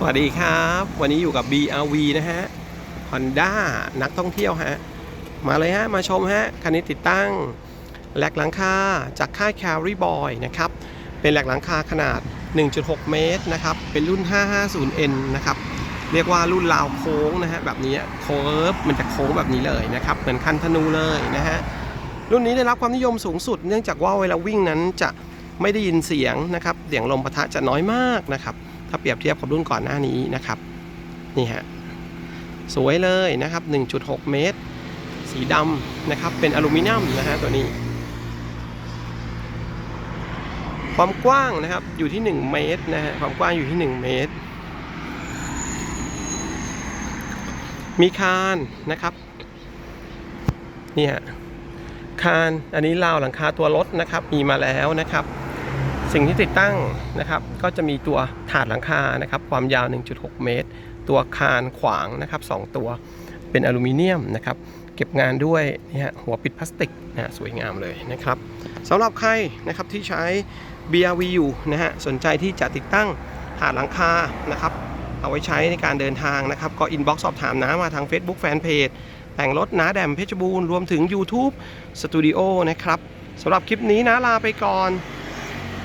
สวัสดีครับ วันนี้อยู่กับ BRV นะฮะ Honda นักท่องเที่ยวฮะ มาเลยฮะ มาชมฮะ คันนี้ติดตั้งแหลกหลังคาจากค่าย Carry Boy นะครับ เป็นแหลกหลังคาขนาด 1.6 เมตรนะครับ เป็นรุ่น 550N นะครับ เรียกว่ารุ่นราวโค้งนะฮะ แบบนี้โค้งมันจะโค้งแบบนี้เลยนะครับ เหมือนคันธนูเลยนะฮะ รุ่นนี้ได้รับความนิยมสูงสุด เนื่องจากว่าเวลาวิ่งนั้นจะไม่ได้ยินเสียงนะครับ เสียงลมปะทะจะน้อยมากนะครับ ถ้าเปรียบเทียบกับรุ่นก่อนหน้านี้นะครับนี่ฮะสวยเลยนะครับ 1.6 เมตร สีดำนะครับ เป็นอลูมิเนียมนะฮะตัวนี้ ความกว้างนะครับอยู่ที่ 1 เมตรนะฮะความกว้างอยู่ที่ 1 เมตร มีคานนะครับนี่ฮะคานอันนี้ราวหลังคาตัวรถนะครับ มีมาแล้วนะครับ สิ่งที่ติดตั้งนะครับ ก็จะมีตัวถาดหลังคานะครับ ความยาว 1.6 เมตร ตัวคานขวางนะครับ 2 ตัวเป็นอลูมิเนียมนะครับ เก็บงานด้วยนี่ฮะหัวปิดพลาสติกนะสวยงามเลยนะครับสำหรับใครนะครับที่ใช้ BRV อยู่นะฮะสนใจที่จะติดตั้งถาดหลังคานะครับ เอาไว้ใช้ในการเดินทางนะครับ ก็อินบ็อกซ์สอบถามนะมาทาง Facebook Fanpage แต่งรถนะแดมเพชรบูรณ์รวมถึง YouTube Studio นะครับสำหรับคลิปนี้นะลาไปก่อน